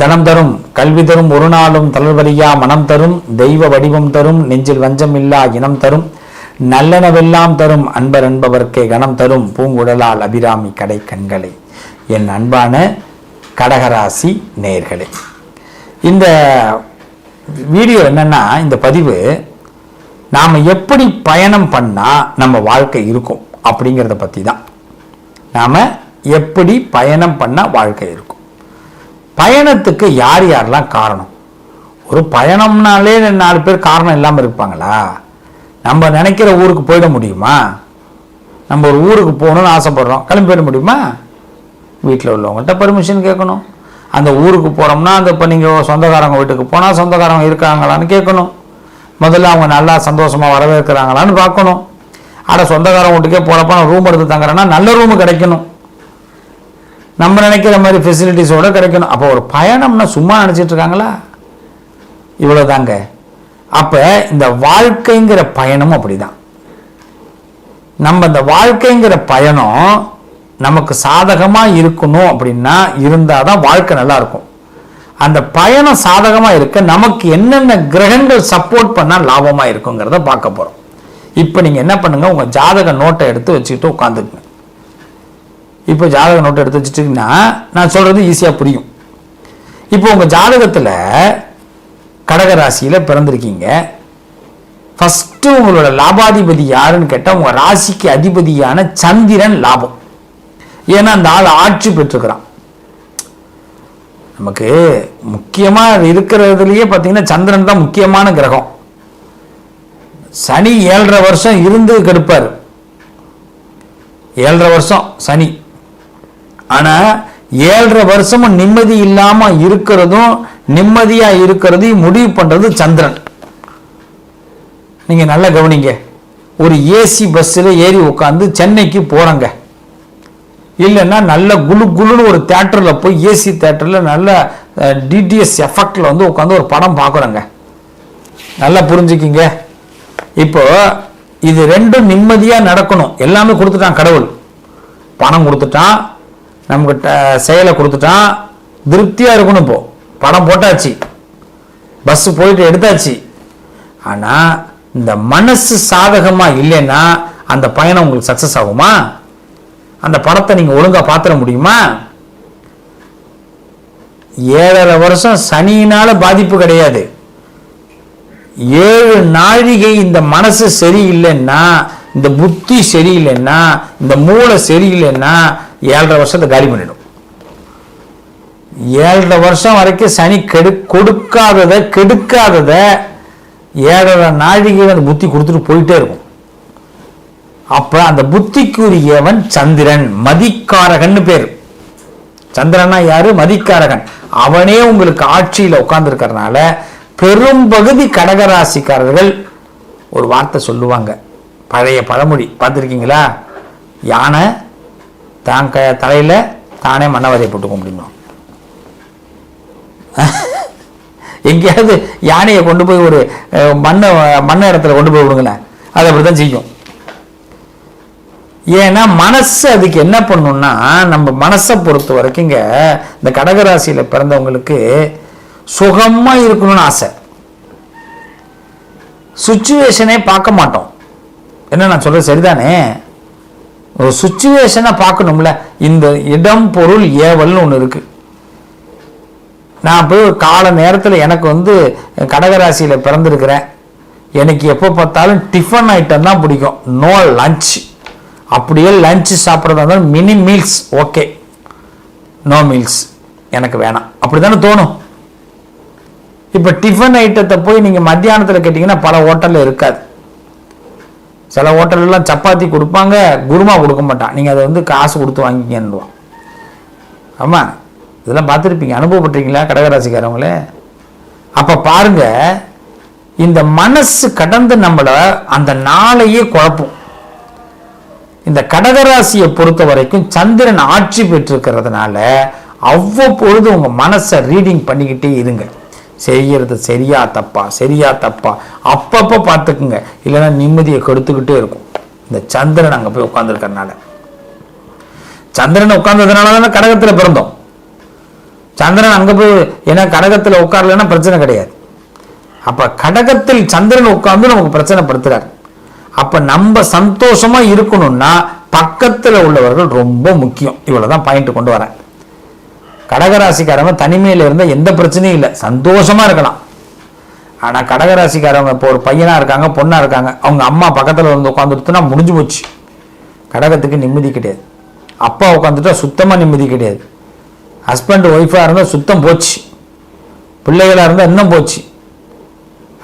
தனம் தரும் கல்வி தரும் ஒரு நாளும் தளர்வரியா மனம் தரும் தெய்வ வடிவம் தரும் நெஞ்சில் வஞ்சம் இல்லா இனம் தரும். நல்லனவெல்லாம் தரும் அன்பர் என்பவர்க்கே கணம் தரும் பூங்குடலால் அபிராமி கடை கண்களை. என் அன்பான கடகராசி நேர்களை. இந்த வீடியோ என்னன்னா இந்த பதிவு நாம் எப்படி பயணம் பண்ணால் நம்ம வாழ்க்கை இருக்கும் அப்படிங்கிறத பற்றி தான் நாம் எப்படி பயணம் பண்ணால் வாழ்க்கை இருக்கும். பயணத்துக்கு யார் யாரெல்லாம் காரணம்? ஒரு பயணம்னாலே நாலு பேர் காரணம் இல்லாமல் இருப்பாங்களா? நம்ம நினைக்கிற ஊருக்கு போயிட முடியுமா? நம்ம ஒரு ஊருக்கு போகணும்னு ஆசைப்படுறோம். கிளம்பி போயிட முடியுமா? வீட்டில் உள்ளவங்கள்ட்ட பர்மிஷன் கேட்கணும். அந்த ஊருக்கு போகிறோம்னா அந்த இப்போ நீங்கள் சொந்தக்காரங்க வீட்டுக்கு போனால் சொந்தக்காரங்க இருக்காங்களான்னு கேட்கணும். முதல்ல அவங்க நல்லா சந்தோஷமாக வரவேற்கிறாங்களான்னு பார்க்கணும். ஆனால் சொந்தக்காரங்க வீட்டுக்கே போகிறப்ப நான் ரூம் எடுத்து தங்குறேன்னா நல்ல ரூம் கிடைக்கணும். நம்ம நினைக்கிற மாதிரி ஃபெசிலிட்டிஸோட கிடைக்கணும். அப்போ ஒரு பயணம்னா சும்மா நினச்சிட்டு இருக்காங்களா? இவ்வளோதாங்க அப்போ இந்த வாழ்க்கைங்கிற பயணமும் அப்படிதான். நம்ம இந்த வாழ்க்கைங்கிற பயணம் நமக்கு சாதகமாக இருக்கணும் அப்படின்னா இருந்தால் தான் வாழ்க்கை நல்லா இருக்கும். அந்த பயணம் சாதகமாக இருக்க நமக்கு என்னென்ன கிரகங்கள் சப்போர்ட் பண்ணால் லாபமாக இருக்குங்கிறத பார்க்க போகிறோம் இப்போ நீங்கள் என்ன பண்ணுங்கள் உங்கள் ஜாதக நோட்டை எடுத்து வச்சுக்கிட்டு உட்காந்துக்குங்க இப்போ ஜாதக நோட்டை எடுத்து வச்சுட்டிங்கன்னா நான் சொல்கிறது ஈஸியாக புரியும். இப்போ உங்கள் ஜாதகத்தில் கடகராசியில் பிறந்திருக்கீங்க. ஃபஸ்ட்டு உங்களோட லாபாதிபதி யாருன்னு கேட்டால் உங்கள் ராசிக்கு அதிபதியான சந்திரன் லாபம். ஏன்னா அந்த ஆள் ஆட்சி பெற்றுக்கிறான். நமக்கு முக்கியமாக இருக்கிறதுலையே பார்த்தீங்கன்னா சந்திரன் தான் முக்கியமான கிரகம். சனி ஏழரை வருஷம் இருந்து கெடுப்பார். ஏழரை வருஷம் சனி. ஆனால் ஏழரை வருஷமும் நிம்மதி இல்லாமல் இருக்கிறதும் நிம்மதியாக இருக்கிறதையும் முடிவு பண்ணுறது சந்திரன். நீங்கள் நல்லா கவனிங்க. ஒரு ஏசி பஸ்ஸில் ஏறி உட்காந்து சென்னைக்கு போகிறோங்க இல்லைன்னா நல்ல குழு குழுன்னு ஒரு தேட்டரில் போய் ஏசி தேட்டரில் நல்ல டிடிஎஸ் எஃபெக்டில் வந்து உட்காந்து ஒரு படம் பார்க்குறோங்க நல்லா புரிஞ்சுக்கிங்க. இப்போ இது ரெண்டும் நிம்மதியாக நடக்கணும். எல்லாமே கொடுத்துட்டான் கடவுள். பணம் கொடுத்துட்டான். நமக்கு செயலை கொடுத்துட்டான் திருப்தியாக இருக்கணும் இப்போ. படம் போட்டாச்சு. பஸ் போயிட்டு எடுத்தாச்சு. ஆனால் இந்த மனசு சாதகமாக இல்லைன்னா அந்த பயணம் உங்களுக்கு சக்ஸஸ் ஆகுமா? அந்த படத்தை நீங்கள் ஒழுங்காக பார்த்துட முடியுமா? ஏழரை வருஷம் சனியினால பாதிப்பு கிடையாது. ஏழு நாழிகை இந்த மனசு சரியில்லைன்னா இந்த புத்தி சரியில்லைன்னா இந்த மூளை சரியில்லைன்னா ஏழரை வருஷத்தை காலி பண்ணிடும். ஏழரை வருஷம் வரைக்கும் சனி கெடு கொடுக்காததை கெடுக்காததை ஏழரை நாழிகை அந்த புத்தி கொடுத்துட்டு போயிட்டே இருக்கும். அப்போ அந்த புத்திக்குரியவன் சந்திரன் மதிக்காரகன்னு பேர். சந்திரனா யாரு? மதிக்காரகன். அவனே உங்களுக்கு ஆட்சியில் உட்கார்ந்துருக்கறனால பெரும்பகுதி கடகராசிக்காரர்கள் ஒரு வார்த்தை சொல்லுவாங்க. பழைய பழமொழி. பார்த்துருக்கீங்களா? யானை தான் க தலையில் தானே மண்ணவதை போட்டுக்க முடியும்? எங்கேயாவது யானையை கொண்டு போய் ஒரு மண்ணை மண்ண இடத்துல கொண்டு போய் விடுங்களேன். அது அப்படி தான் செய்யும். ஏன்னா மனசு அதுக்கு என்ன பண்ணுன்னா நம்ம மனசை பொறுத்த வரைக்குங்க இந்த கடகராசியில் பிறந்தவங்களுக்கு சுகமா இருக்கணும்னு ஆசை. சுச்சுவேஷனே பார்க்க மாட்டோம். என்ன நான் சொல்றது சரிதானே? ஒரு சுச்சுவேஷனை பார்க்கணும்ல. இந்த இடம் பொருள் ஏவல்னு ஒன்று இருக்குது நான் போய் ஒரு கால நேரத்தில் எனக்கு வந்து கடகராசியில் பிறந்திருக்கிறேன். எனக்கு எப்போ பார்த்தாலும் டிஃபன் ஐட்டம் தான் பிடிக்கும். நோ லஞ்ச் அப்படியே லஞ்ச் சாப்பிட்றதா இருந்தாலும் mini meals okay no meals எனக்கு வேணாம். அப்படி தானே தோணும்? இப்போ டிஃபன் ஐட்டத்தை போய் நீங்கள் மத்தியானத்தில் கேட்டிங்கன்னா பல ஹோட்டலில் இருக்காது. சில ஹோட்டல்லாம் சப்பாத்தி கொடுப்பாங்க குருமா கொடுக்க மாட்டான் நீங்கள் அதை வந்து காசு கொடுத்து வாங்கிக்கன்னுவான் ஆமாம் இதெல்லாம் பார்த்துருப்பீங்க. அனுபவப்பட்டிருக்கீங்களா கடகராசிக்காரவங்களே? அப்போ பாருங்க இந்த மனசு கடந்து நம்மளை அந்த நாளையே குழப்பும். இந்த கடகராசியை பொறுத்த வரைக்கும் சந்திரன் ஆட்சி பெற்றிருக்கிறதுனால அவ்வப்பொழுது உங்கள் மனசை ரீடிங் பண்ணிக்கிட்டே இருங்க. செய்யறது சரியா தப்பா சரியா தப்பா? அப்பப்போ பார்த்துக்குங்க. இல்லைன்னா நிம்மதியை கெடுத்துக்கிட்டே இருக்கும். இந்த சந்திரன் அங்கே போய் உட்காந்துருக்கறனால சந்திரன் உட்கார்ந்ததுனால தானே கடகத்தில் பிறந்தோம். சந்திரன் அங்க போய் ஏன்னா கடகத்துல உட்காரலன்னா பிரச்சனை கிடையாது. அப்ப கடகத்தில் சந்திரன் உட்கார்ந்து நமக்கு பிரச்சனை படுத்துறாரு. அப்ப நம்ம சந்தோஷமா இருக்கணும்னா பக்கத்துல உள்ளவர்கள் ரொம்ப முக்கியம். இவ்வளவுதான் பாயிண்ட் கொண்டு வரேன். கடகராசிக்காரங்க தனிமையில் இருந்தால் எந்த பிரச்சனையும் இல்லை. சந்தோஷமாக இருக்கலாம். ஆனால் கடகராசிக்காரவங்க இப்போ ஒரு பையனாக இருக்காங்க பொண்ணாக இருக்காங்க அவங்க அம்மா பக்கத்தில் வந்து உட்காந்துட்டுனா முடிஞ்சு போச்சு. கடகத்துக்கு நிம்மதி கிடையாது. அப்பா உட்காந்துட்டா சுத்தமாக நிம்மதி கிடையாது. ஹஸ்பண்ட் ஒய்ஃபாக இருந்தால் சுத்தம் போச்சு. பிள்ளைகளாக இருந்தால் இன்னும் போச்சு.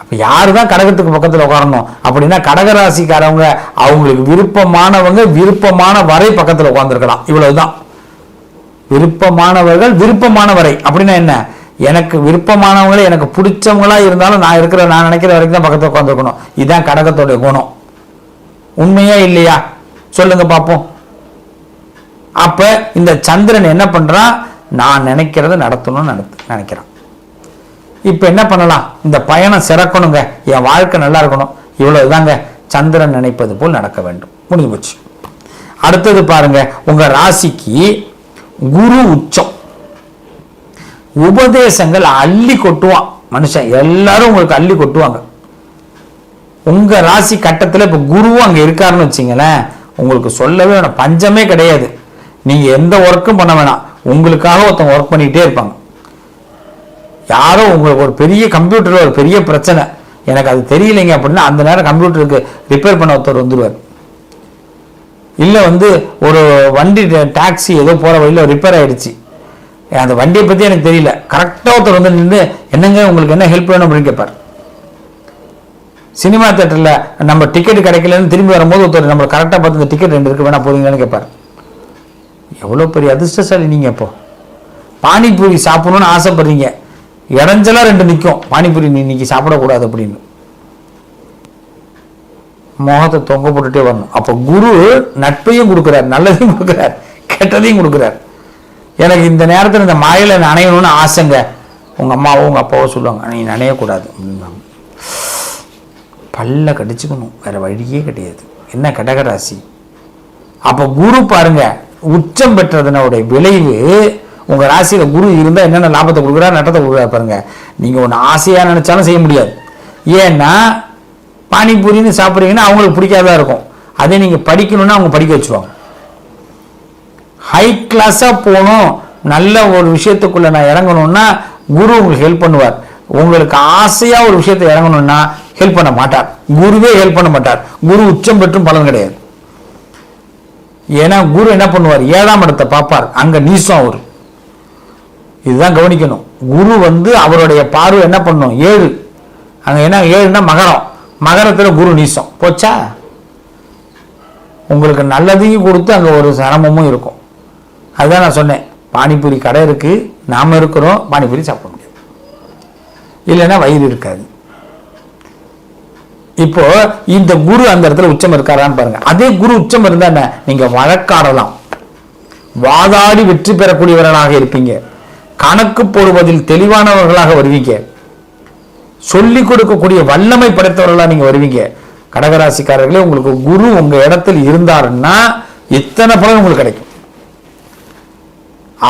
அப்போ யாரு தான் கடகத்துக்கு பக்கத்தில் உட்காரணும்? அப்படின்னா கடகராசிக்காரவங்க அவங்களுக்கு விருப்பமானவங்க விருப்பமான வரை பக்கத்தில் உட்காந்துருக்கலாம் இவ்வளவுதான். விருப்பமானவர்கள் விருப்பமான வரை அப்படின்னா என்ன? எனக்கு விருப்பமானவங்களே எனக்கு பிடிச்சவங்களா இருந்தாலும் நான் இருக்கிற நான் நினைக்கிற வரைக்கும் தான் பக்கத்தில் உட்காந்துருக்கணும் இதுதான் கடகத்தோடைய குணம். உண்மையா இல்லையா? சொல்லுங்க பார்ப்போம் அப்ப இந்த சந்திரன் என்ன பண்றான் நான் நினைக்கிறத நடத்தணும்னு நடத்து நினைக்கிறான். இப்ப என்ன பண்ணலாம்? இந்த பயணம் சிறக்கணுங்க. என் வாழ்க்கை நல்லா இருக்கணும். இவ்வளவுதாங்க சந்திரன் நினைப்பது போல் நடக்க வேண்டும். முடிஞ்சு போச்சு. அடுத்தது பாருங்க. உங்க ராசிக்கு குரு உச்சம். உபதேசங்கள் அள்ளி கொட்டுவான். மனுஷன் எல்லாரும் உங்களுக்கு அள்ளி கொட்டுவாங்க. உங்க ராசி கட்டத்துல இப்ப குருவும் அங்க இருக்காருன்னு வச்சுங்களேன் உங்களுக்கு சொல்லவே வேணாம். பஞ்சமே கிடையாது. நீங்க எந்த ஒர்க்கும் பண்ண வேணாம். உங்களுக்காக ஒருத்தவங்க ஒர்க் பண்ணிக்கிட்டே இருப்பாங்க. யாரோ உங்களுக்கு ஒரு பெரிய கம்ப்யூட்டர்ல ஒரு பெரிய பிரச்சனை. எனக்கு அது தெரியலைங்க அப்படின்னா அந்த நேரம் கம்ப்யூட்டருக்கு ரிப்பேர் பண்ண ஒருத்தர் வந்துடுவார் இல்லை வந்து ஒரு வண்டி டாக்ஸி ஏதோ போகிற வழியில் ரிப்பேர் ஆகிடுச்சு அந்த வண்டியை பற்றி எனக்கு தெரியல. கரெக்டாக ஒருத்தர் வந்து நின்று என்னங்க உங்களுக்கு என்ன ஹெல்ப் வேணும்? அப்படின்னு கேட்பார் சினிமா தேட்டரில் நம்ம டிக்கெட் கிடைக்கலன்னு திரும்பி வரும்போது ஒருத்தர் நம்ம கரெக்டாக பார்த்து இந்த டிக்கெட் ரெண்டு இருக்குது வேணா போறீங்களான்னு கேட்பார் எவ்வளோ பெரிய அதிர்ஷ்டசாலி நீங்கள் இப்போ பானிபூரி சாப்பிடணும்னு ஆசைப்படுறீங்க. இடைஞ்சலா ரெண்டு நிற்கும் பானிபூரி நீ இன்றைக்கி சாப்பிடக்கூடாது அப்படின்னு. முகத்தை தொங்க போட்டுட்டே வரணும். அப்போ குரு நட்பையும் கொடுக்குறார் நல்லதையும் கொடுக்குறார் கெட்டதையும் கொடுக்குறார். எனக்கு இந்த நேரத்தில் இந்த மழையில் நனையணும்னு ஆசைங்க. உங்கள் அம்மாவோ உங்கள் அப்பாவோ சொல்லுவாங்க நீ நனையக்கூடாது அப்படிம்பாங்க பல்ல கடிச்சுக்கணும் வேற வழியே கிடையாது. என்ன கடகராசி? அப்போ குரு பாருங்க உச்சம் பெற்றதனுடைய விளைவு உங்கள் ராசியில் குரு இருந்தால் என்னென்ன லாபத்தை கொடுக்குறா நட்டத்தை கொடுக்குறா பாருங்க. நீங்கள் ஒன்று ஆசையாக நினச்சாலும் செய்ய முடியாது. ஏன்னா பானிபூரின்னு சாப்பிட்றீங்கன்னா அவங்களுக்கு பிடிக்காதா இருக்கும். அதே நீங்கள் படிக்கணும்னா அவங்க படிக்க வச்சுருவாங்க. ஹை கிளாஸாக போகணும். நல்ல ஒரு விஷயத்துக்குள்ளே நான் இறங்கணும்னா குரு உங்களுக்கு ஹெல்ப் பண்ணுவார். உங்களுக்கு ஆசையாக ஒரு விஷயத்தை இறங்கணும்னா ஹெல்ப் பண்ண மாட்டார். குருவே ஹெல்ப் பண்ண மாட்டார். குரு உச்சம் பெற்றும் பலன் கிடையாது. ஏன்னா குரு என்ன பண்ணுவார்? ஏழாம் இடத்தை பார்ப்பார். அங்கே நீசம் அவர். இதுதான் கவனிக்கணும். குரு வந்து அவருடைய பார்வை என்ன பண்ணும்? ஏழு. அங்கே என்ன? ஏழுன்னா மகரம். மகரத்துல குரு நீசம். போச்சா? உங்களுக்கு நல்லதையும் கொடுத்து அங்க ஒரு சிரமமும் இருக்கும். அதுதான் நான் சொன்னேன். பானிபூரி கடை இருக்கு. நாம இருக்கிறோம். பானிபூரி சாப்பிட முடியாது. இல்லைன்னா வயிறு இருக்காது. இப்போ இந்த குரு அந்த இடத்துல உச்சம் இருக்காரான்னு பாருங்க. அதே குரு உச்சம் இருந்தா என்ன? நீங்க வழக்காடலாம். வாதாடி வெற்றி பெறக்கூடியவர்களாக இருப்பீங்க. கணக்கு போடுவதில் தெளிவானவர்களாக வருவீங்க. சொல்லிக் கொடுக்கக்கூடிய வல்லமை படைத்தவர்களா நீங்க வருவீங்க. கடகராசிக்காரர்களே உங்களுக்கு குரு உங்க இடத்தில் இருந்தாருன்னா எத்தனை பலன் உங்களுக்கு கிடைக்கும்.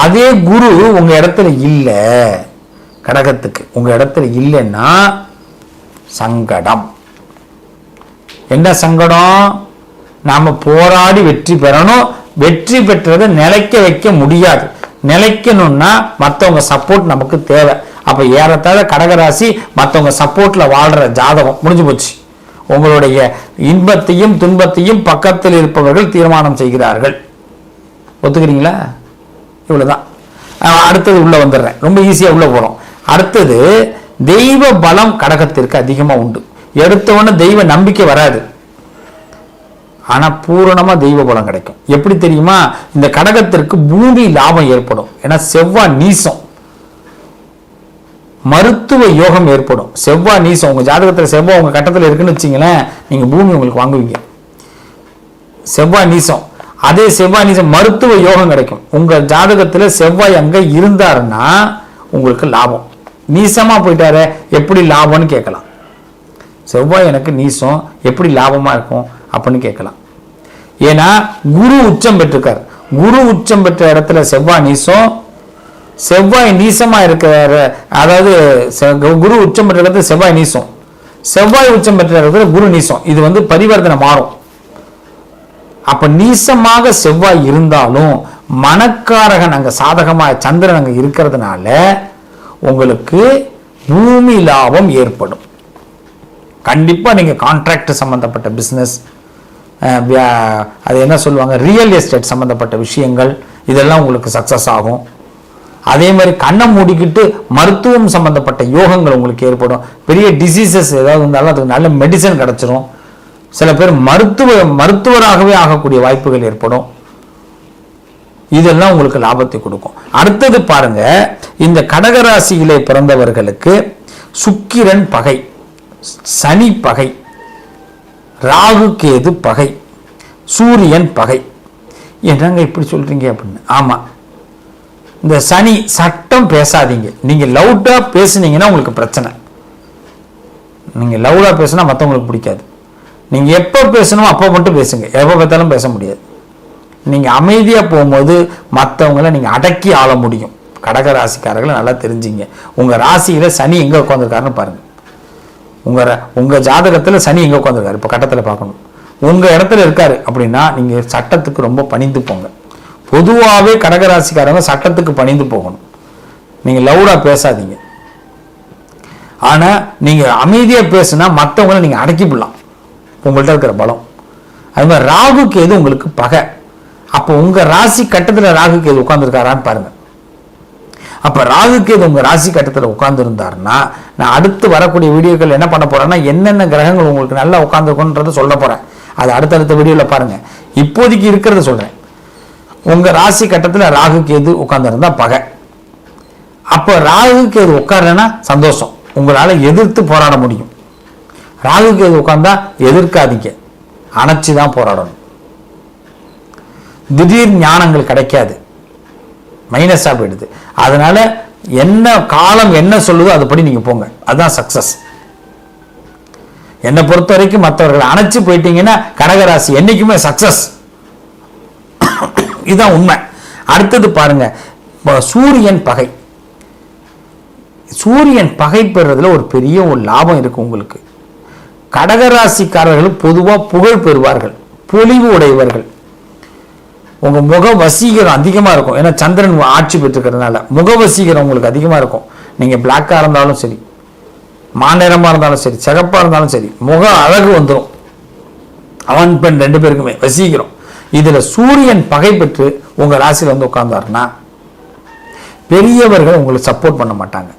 அதே குரு உங்க இடத்துல இல்ல கடகத்துக்கு உங்க இடத்துல இல்லைன்னா சங்கடம். என்ன சங்கடம்? நாம போராடி வெற்றி பெறணும். வெற்றி பெற்றதை நிலைக்க வைக்க முடியாது. நிலைக்கணும்னா மற்றவங்க சப்போர்ட் நமக்கு தேவை. அப்ப ஏறத்தாழ கடகராசி மற்றவங்க சப்போர்ட்ல வாழ்ற ஜாதகம் முடிஞ்சு போச்சு. உங்களுடைய இன்பத்தையும் துன்பத்தையும் பக்கத்தில் இருப்பவர்கள் தீர்மானம் செய்கிறார்கள். ஒத்துக்கிறீங்களா? இவ்வளவுதான். அடுத்தது உள்ள வந்துடுறேன். ரொம்ப ஈஸியா உள்ள போறோம். அடுத்தது தெய்வ பலம் கடகத்திற்கு அதிகமாக உண்டு. எடுத்தவொடனே தெய்வ நம்பிக்கை வராது. ஆனால் பூரணமாக தெய்வ பலம் கிடைக்கும். எப்படி தெரியுமா? இந்த கடகத்திற்கு பூமி லாபம் ஏற்படும். ஏன்னா செவ்வாய் நீசம். மருத்துவ யோகம் ஏற்படும். செவ்வாய் நீசம் உங்க ஜாதகத்துல செவ்வாய் உங்க கட்டத்துல இருக்குன்னு வச்சீங்களேன் நீங்க பூமி உங்களுக்கு வாங்குவீங்க. செவ்வாய் நீசம். அதே செவ்வாய் நீசம் மருத்துவ யோகம் கிடைக்கும். உங்க ஜாதகத்துல செவ்வாய் அங்க இருந்தாருன்னா உங்களுக்கு லாபம். நீசமா போயிட்டாரு எப்படி லாபம்னு கேட்கலாம். செவ்வாய் எனக்கு நீசம் எப்படி லாபமா இருக்கும் அப்படின்னு கேட்கலாம். ஏன்னா குரு உச்சம் பெற்றிருக்கார். குரு உச்சம் பெற்ற இடத்துல செவ்வாய் நீசம் செவ்வாய் நீசமாக இருக்கிற அதாவது செ- குரு உச்சம் பெற்ற இடத்துல செவ்வாய் நீசம். செவ்வாய் உச்சம் பெற்ற இடத்துல குரு நீசம். இது வந்து பரிவர்த்தனை மாறும். அப்ப நீசமாக செவ்வாய் இருந்தாலும் மனக்காரகன் அங்க சாதகமாக சந்திரன் அங்க இருக்கிறதுனால உங்களுக்கு பூமி லாபம் ஏற்படும். கண்டிப்பா நீங்க கான்ட்ராக்ட் சம்பந்தப்பட்ட பிசினஸ் அது என்ன சொல்லுவாங்க? ரியல் எஸ்டேட் சம்பந்தப்பட்ட விஷயங்கள் இதெல்லாம் உங்களுக்கு சக்சஸ் ஆகும். அதே மாதிரி கண்ணை மூடிக்கிட்டு மருத்துவம் சம்மந்தப்பட்ட யோகங்கள் உங்களுக்கு ஏற்படும். பெரிய டிசீசஸ் ஏதாவது இருந்தாலும் அதுக்கு நல்ல மெடிசன் கிடைச்சிரும். சில பேர் மருத்துவ மருத்துவராகவே ஆகக்கூடிய வாய்ப்புகள் ஏற்படும். இதெல்லாம் உங்களுக்கு லாபத்தை கொடுக்கும். அடுத்தது பாருங்க இந்த கடகராசியிலே பிறந்தவர்களுக்கு சுக்கிரன் பகை சனி பகை ராகு கேது பகை சூரியன் பகை. என்னங்க இப்படி சொல்றீங்க அப்படின்னு? ஆமா இந்த சனி சட்டம் பேசாதீங்க. நீங்க லவுட்டா பேசுனீங்கன்னா உங்களுக்கு பிரச்சனை. நீங்க லவுடா பேசினா மற்றவங்களுக்கு பிடிக்காது. நீங்க எப்போ பேசணுமோ அப்போ மட்டும் பேசுங்க. எப்போ பார்த்தாலும் பேச முடியாது. நீங்க அமைதியா போகும்போது மற்றவங்கள நீங்க அடக்கி ஆள முடியும். கடக ராசிக்காரர்களை நல்லா தெரிஞ்சுங்க. உங்க ராசியில சனி எங்க உட்காந்துருக்காருன்னு பாருங்க. உங்க ர- உங்க ஜாதகத்துல சனி எங்க உட்காந்துருக்காரு இப்ப கட்டத்துல பார்க்கணும். உங்க இடத்துல இருக்காரு அப்படின்னா நீங்க சட்டத்துக்கு ரொம்ப பணிந்து போங்க. பொதுவாகவே கடகராசிக்காரங்க சட்டத்துக்கு பணிந்து போகணும். நீங்கள் லவுடாக பேசாதீங்க. ஆனால் நீங்கள் அமைதியாக பேசுனா மற்றவங்களை நீங்கள் அடக்கிவிடலாம் உங்கள்கிட்ட இருக்கிற பலம். அது மாதிரி ராகு கேது உங்களுக்கு பகை. அப்போ உங்கள் ராசி கட்டத்தில் ராகு கேது உட்காந்துருக்காரான்னு பாருங்கள் அப்ப ராகு கேது உங்க ராசி கட்டத்தில் உட்கார்ந்து இருந்தாருன்னா நான் அடுத்து வரக்கூடிய வீடியோக்கள் என்ன பண்ண போறேன்னா என்னென்ன கிரகங்கள் உங்களுக்கு நல்லா உட்காந்துருக்குன்றத சொல்ல போறேன். அது அடுத்தடுத்த வீடியோவில் பாருங்க. இப்போதைக்கு இருக்கிறத சொல்றேன். உங்கள் ராசி கட்டத்தில் ராகு கேது உட்காந்துருந்தா பகை. அப்போ ராகு கேது உட்காரலன்னா சந்தோஷம். உங்களால் எதிர்த்து போராட முடியும். ராகு கேது உட்காந்தா எதிர்க்காதீங்க. அணைச்சு தான் போராடணும். திடீர் ஞானங்கள் கிடைக்காது. மைனஸாக போயிடுது. அதனால என்ன காலம் என்ன சொல்லுதோ அதுபடி நீங்கள் போங்க. அதுதான் சக்ஸஸ் என்னை பொறுத்த வரைக்கும் மற்றவர்களை அணைச்சு போயிட்டீங்கன்னா கடகராசி என்றைக்குமே சக்சஸ் இதுதான் உண்மை. அடுத்தது பாருங்க சூரியன் பகை. சூரியன் பகை பெறுறதுல ஒரு பெரிய ஒரு லாபம் இருக்கு உங்களுக்கு. கடகராசிக்காரர்கள் பொதுவாக புகழ் பெறுவார்கள் பொலிவு உடையவர்கள். உங்க முக வசீகரம் அதிகமா இருக்கும். ஏன்னா சந்திரன் ஆட்சி பெற்றுக்கிறதுனால முக வசீகரம் உங்களுக்கு அதிகமா இருக்கும். நீங்க பிளாக்கா இருந்தாலும் சரி மாநிறமா இருந்தாலும் சரி சிகப்பா இருந்தாலும் சரி முக அழகு வந்துடும் அவன் பெண் ரெண்டு பேருக்குமே வசீகரம். இதுல சூரியன் பகை பெற்று உங்க ராசியில் வந்து உட்கார்ந்தாருன்னா பெரியவர்கள் உங்களுக்கு சப்போர்ட் பண்ண மாட்டாங்க.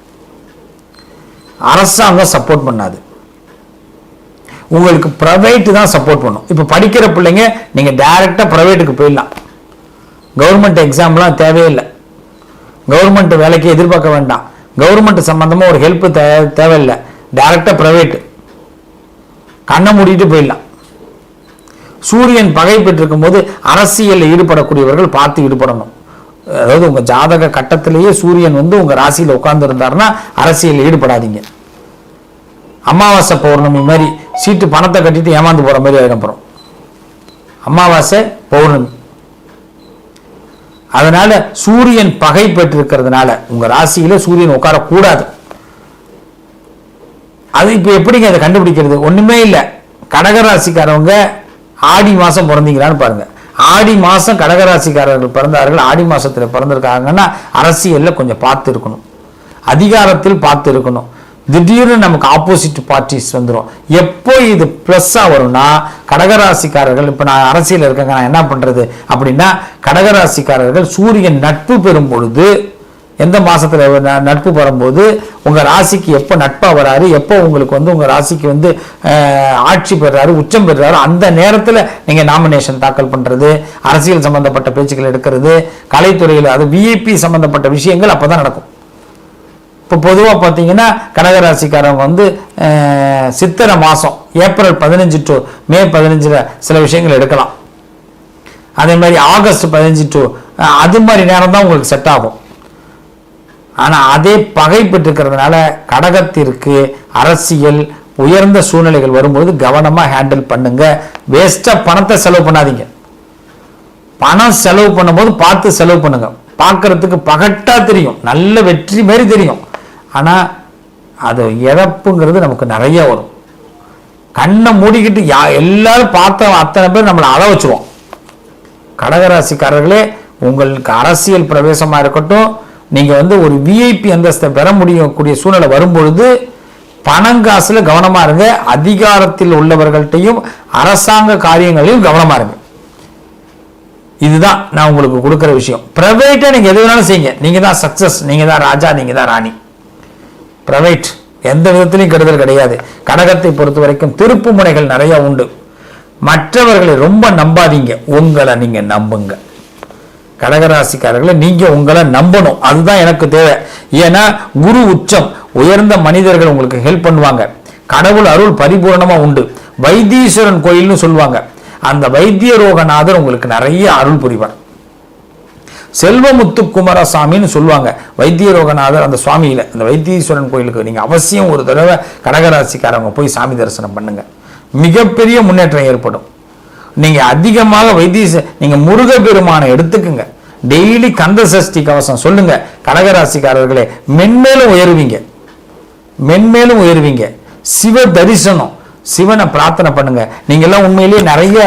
அரசாங்கம் சப்போர்ட் பண்ணாது. உங்களுக்கு ப்ரைவேட்டு தான் சப்போர்ட் பண்ணும். இப்போ படிக்கிற பிள்ளைங்க நீங்கள் டைரெக்டாக ப்ரைவேட்டுக்கு போயிடலாம். கவர்மெண்ட் எக்ஸாம்லாம் தேவையில்லை. கவர்மெண்ட் வேலைக்கு எதிர்பார்க்க வேண்டாம். கவர்மெண்ட் சம்மந்தமாக ஒரு ஹெல்ப் தே தேவையில்லை. டைரெக்டாக ப்ரைவேட்டு கண்ணை மூடிட்டு போயிடலாம். சூரியன் பகை பெற்றிருக்கும் போது அரசியலில் ஈடுபடக்கூடியவர்கள் பார்த்து ஈடுபடணும். அதாவது உங்க ஜாதக கட்டத்திலேயே சூரியன் வந்து உங்கள் ராசியில் உட்கார்ந்துருந்தாருன்னா அரசியலில் ஈடுபடாதீங்க. அமாவாசை பௌர்ணமி மாதிரி சீட்டு பணத்தை கட்டிட்டு ஏமாந்து போற மாதிரி ஆயிடும் அப்புறம். அமாவாசை பௌர்ணமி. அதனால சூரியன் பகை பெற்றிருக்கிறதுனால உங்கள் ராசியில சூரியன் உட்காரக்கூடாது. அது இப்போ எப்படிங்க அதை கண்டுபிடிக்கிறது? ஒண்ணுமே இல்லை. கடகராசிக்காரவங்க ஆடி மாதம் பிறந்தீங்களான்னு பாருங்க. ஆடி மாதம் கடகராசிக்காரர்கள் பிறந்தார்கள் ஆடி மாதத்தில் பிறந்திருக்காங்கன்னா அரசியலில் கொஞ்சம் பார்த்து இருக்கணும் அதிகாரத்தில் பார்த்து இருக்கணும் திடீர்னு நமக்கு ஆப்போசிட் பார்ட்டிஸ் வந்துடும் எப்போ இது ப்ளஸ்ஸாக வரும்னா கடகராசிக்காரர்கள் இப்போ நான் அரசியல் இருக்கேங்க நான் என்ன பண்ணுறது அப்படின்னா கடகராசிக்காரர்கள் சூரியன் நட்பு பெறும் பொழுது எந்த மாதத்தில் ந- நட்பு வரும்போது உங்கள் ராசிக்கு எப்போ நட்பாக வராரு எப்போ உங்களுக்கு வந்து உங்கள் ராசிக்கு வந்து ஆட்சி பெறாரு உச்சம் பெறாரு அந்த நேரத்தில் நீங்கள் நாமினேஷன் தாக்கல் பண்ணுறது அரசியல் சம்பந்தப்பட்ட பேச்சுக்கள் எடுக்கிறது கலைத்துறையில் அது விஐபி சம்பந்தப்பட்ட விஷயங்கள் அப்போ தான் நடக்கும். இப்போ பொதுவாக பார்த்தீங்கன்னா கடகராசிக்காரங்க வந்து சித்திரை மாதம் ஏப்ரல் பதினஞ்சு டு மே பதினஞ்சில் சில விஷயங்கள் எடுக்கலாம். அதே மாதிரி ஆகஸ்ட் பதினஞ்சு டு அது மாதிரி நேரம் தான் உங்களுக்கு செட் ஆகும். ஆனால் அதே பகை பெற்றிருக்கிறதுனால கடகத்திற்கு அரசியல் உயர்ந்த சூழ்நிலைகள் வரும்போது கவனமாக ஹேண்டில் பண்ணுங்க. வேஸ்ட்டாக பணத்தை செலவு பண்ணாதீங்க. பணம் செலவு பண்ணும்போது பார்த்து செலவு பண்ணுங்க. பார்க்கறதுக்கு பகட்டாக தெரியும். நல்ல வெற்றி மாதிரி தெரியும். ஆனால் அது இழப்புங்கிறது நமக்கு நிறைய வரும். கண்ணை மூடிக்கிட்டு யா எல்லாரும் பார்த்த அத்தனை பேர் நம்மளை அழ வச்சுருவோம். கடகராசிக்காரர்களே உங்களுக்கு அரசியல் பிரவேசமாக இருக்கட்டும். நீங்கள் வந்து ஒரு விஐபி அந்தஸ்தை பெற முடியக்கூடிய சூழ்நிலை வரும்பொழுது பணங்காசில் கவனமாக இருங்க. அதிகாரத்தில் உள்ளவர்கள்ட்டையும் அரசாங்க காரியங்களையும் கவனமாக இருங்க. இதுதான் நான் உங்களுக்கு கொடுக்குற விஷயம். ப்ரைவேட்டாக நீங்கள் எது வேணாலும் செய்யுங்க. நீங்கள் தான் சக்ஸஸ் நீங்கள் தான் ராஜா நீங்கள் தான் ராணி. ப்ரைவேட் எந்த விதத்திலையும் கெடுதல் கிடையாது. கடகத்தை பொறுத்த வரைக்கும் திருப்பு முனைகள் நிறைய உண்டு. மற்றவர்களை ரொம்ப நம்பாதீங்க. உங்களை நீங்கள் நம்புங்க. கடகராசிக்காரர்களை நீங்க உங்களை நம்பணும். அதுதான் எனக்கு தேவை. ஏன்னா குரு உச்சம். உயர்ந்த மனிதர்கள் உங்களுக்கு ஹெல்ப் பண்ணுவாங்க. கடவுள் அருள் பரிபூரணமா உண்டு. வைத்தீஸ்வரன் கோயில்னு சொல்லுவாங்க. அந்த வைத்திய ரோகநாதர் உங்களுக்கு நிறைய அருள் புரிவார். செல்வமுத்து குமாரசாமின்னு சொல்லுவாங்க. வைத்திய ரோகநாதர் அந்த சுவாமியில. அந்த வைத்தீஸ்வரன் கோயிலுக்கு நீங்க அவசியம் ஒரு தடவை கடகராசிக்காரவங்க போய் சாமி தரிசனம் பண்ணுங்க. மிகப்பெரிய முன்னேற்றம் ஏற்படும். நீங்கள் அதிகமாக வைத்தியம் நீங்கள் முருக பெருமானை எடுத்துக்குங்க. டெய்லி கந்த சஷ்டி கவசம் சொல்லுங்க. கடகராசிக்காரர்களே மென்மேலும் உயருவீங்க. மென்மேலும் உயருவீங்க. சிவ தரிசனம் சிவனை பிரார்த்தனை பண்ணுங்க. நீங்கள்லாம் உண்மையிலேயே நிறைய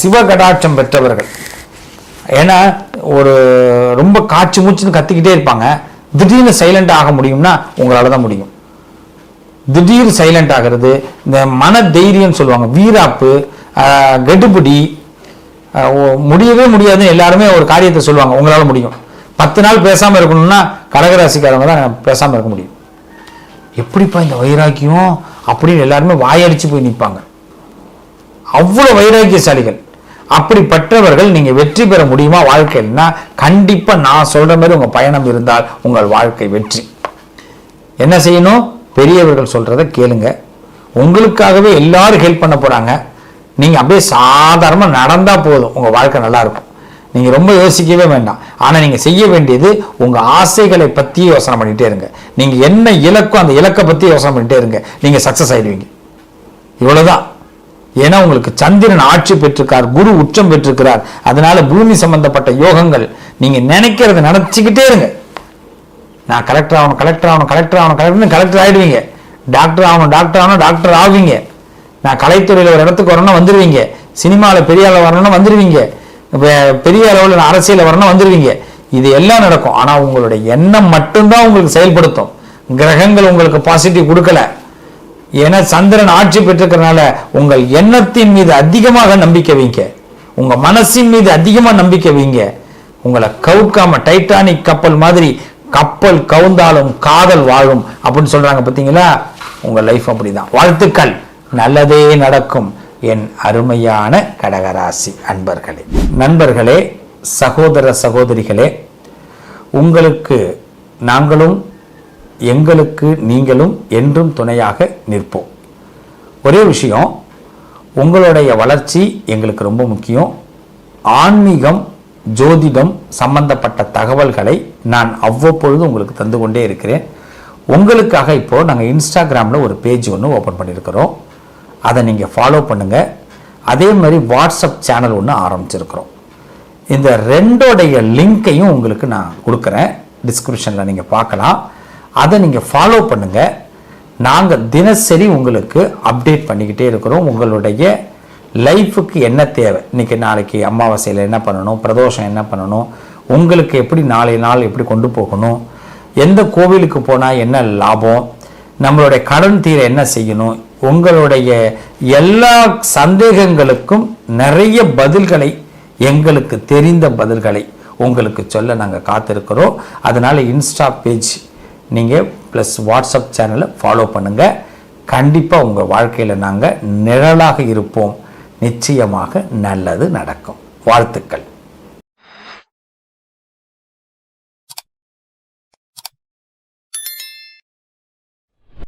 சிவ கடாட்சம் பெற்றவர்கள். ஏன்னா ஒரு ரொம்ப காய்ச்சி மூச்சுன்னு கத்திக்கிட்டே இருப்பாங்க. திடீர்னு சைலண்ட் ஆக முடியும்னா உங்களால தான் முடியும். திடீர் சைலண்ட் ஆகிறது இந்த மன தைரியம் சொல்லுவாங்க. வீராப்பு கெட்டுப்பிடி. முடியவே முடியாதுன்னு எல்லாருமே ஒரு காரியத்தை சொல்லுவாங்க. உங்களால் முடியும். பத்து நாள் பேசாமல் இருக்கணும்னா கடகராசிக்காரங்க தான் பேசாமல் இருக்க முடியும். எப்படிப்பா இந்த வைராக்கியம்? அப்படின்னு எல்லாருமே வாயடிச்சு போய் நிற்பாங்க அவ்வளோ வைராக்கியசாலிகள். அப்படிப்பட்டவர்கள் நீங்கள் வெற்றி பெற முடியுமா வாழ்க்கைன்னா கண்டிப்பாக நான் சொல்கிற மாதிரி உங்கள் பயணம் இருந்தால் உங்கள் வாழ்க்கை வெற்றி. என்ன செய்யணும்? பெரியவர்கள் சொல்கிறத கேளுங்க. உங்களுக்காகவே எல்லாரும் ஹெல்ப் பண்ண போகிறாங்க நீங்கள் அப்படியே சாதாரணமாக நடந்தால் போதும். உங்கள் வாழ்க்கை நல்லாயிருக்கும் நீங்கள் ரொம்ப யோசிக்கவே வேண்டாம். ஆனால் நீங்கள் செய்ய வேண்டியது உங்கள் ஆசைகளை பற்றி யோசனை பண்ணிகிட்டே இருங்க. நீங்கள் என்ன இலக்கோ அந்த இலக்கை பற்றி யோசனை பண்ணிகிட்டே இருங்க. நீங்கள் சக்ஸஸ் ஆயிடுவீங்க. இவ்வளோதான் ஏன்னா உங்களுக்கு சந்திரன் ஆட்சி பெற்றிருக்கார் குரு உச்சம் பெற்றிருக்கிறார். அதனால பூமி சம்பந்தப்பட்ட யோகங்கள் நீங்கள் நினைக்கிறத நினச்சிக்கிட்டே இருங்க. நான் கலெக்டர் ஆகணும் கலெக்டர் ஆகணும் கலெக்டர் ஆகணும் கலெக்டர் கலெக்டர் ஆகிடுவீங்க டாக்டர் ஆகணும் டாக்டர் ஆகணும் டாக்டர் ஆவீங்க. நான் கலைத்துறையில் ஒரு இடத்துக்கு வரணும்னா வந்துடுவீங்க சினிமாவில் பெரிய அளவில் வரணும்னா வந்துடுவீங்க பெரிய அளவில் அரசியலில் வரணும்னா வந்துடுவீங்க இது எல்லாம் நடக்கும். ஆனால் உங்களுடைய எண்ணம் மட்டும்தான் உங்களுக்கு செயல்படுத்தும். கிரகங்கள் உங்களுக்கு பாசிட்டிவ் கொடுக்கல. ஏன்னா சந்திரன் ஆட்சி பெற்றிருக்கிறனால உங்கள் எண்ணத்தின் மீது அதிகமாக நம்பிக்கை வைங்க. உங்க மனசின் மீது அதிகமாக நம்பிக்கை வைங்க. உங்களை கவுக்காம டைட்டானிக் கப்பல் மாதிரி கப்பல் கவுந்தாலும் காதல் வாழும் அப்படின்னு சொல்றாங்க பார்த்தீங்களா உங்க லைஃப் அப்படிதான். வாழ்த்துக்கள். நல்லதே நடக்கும் என் அருமையான கடகராசி அன்பர்களே. நண்பர்களே சகோதர சகோதரிகளே உங்களுக்கு நாங்களும் எங்களுக்கு நீங்களும் என்றும் துணையாக நிற்போம். ஒரே விஷயம் உங்களுடைய வளர்ச்சி எங்களுக்கு ரொம்ப முக்கியம். ஆன்மீகம் ஜோதிடம் சம்பந்தப்பட்ட தகவல்களை நான் அவ்வப்பொழுது உங்களுக்கு தந்து கொண்டே இருக்கிறேன். உங்களுக்காக இப்போது நாங்கள் இன்ஸ்டாகிராமில் ஒரு பேஜ் ஒன்று ஓப்பன் பண்ணியிருக்கிறோம். அதை நீங்கள் ஃபாலோ பண்ணுங்கள் அதே மாதிரி வாட்ஸ்அப் சேனல் ஒன்று ஆரம்பிச்சிருக்கிறோம். இந்த ரெண்டோடைய லிங்க்கையும் உங்களுக்கு நான் கொடுக்குறேன். டிஸ்கிரிப்ஷனில் நீங்கள் பார்க்கலாம். அதை நீங்கள் ஃபாலோ பண்ணுங்கள் நாங்கள் தினசரி உங்களுக்கு அப்டேட் பண்ணிக்கிட்டே இருக்கிறோம். உங்களுடைய லைஃபுக்கு என்ன தேவை? இன்றைக்கி நாளைக்கு அமாவாசையில் என்ன பண்ணணும்? பிரதோஷம் என்ன பண்ணணும்? உங்களுக்கு எப்படி நாளை நாள் எப்படி கொண்டு போகணும்? எந்த கோவிலுக்கு போனால் என்ன லாபம்? நம்மளுடைய கடன் தீர என்ன செய்யணும்? உங்களுடைய எல்லா சந்தேகங்களுக்கும் நிறைய பதில்களை எங்களுக்கு தெரிந்த பதில்களை உங்களுக்கு சொல்ல நாங்கள் காத்திருக்கிறோம். அதனால் இன்ஸ்டா பேஜ் நீங்கள் ப்ளஸ் வாட்ஸ்அப் சேனலை ஃபாலோ பண்ணுங்கள் கண்டிப்பாக உங்கள் வாழ்க்கையில் நாங்கள் நிழலாக இருப்போம். நிச்சயமாக நல்லது நடக்கும். வாழ்த்துக்கள்.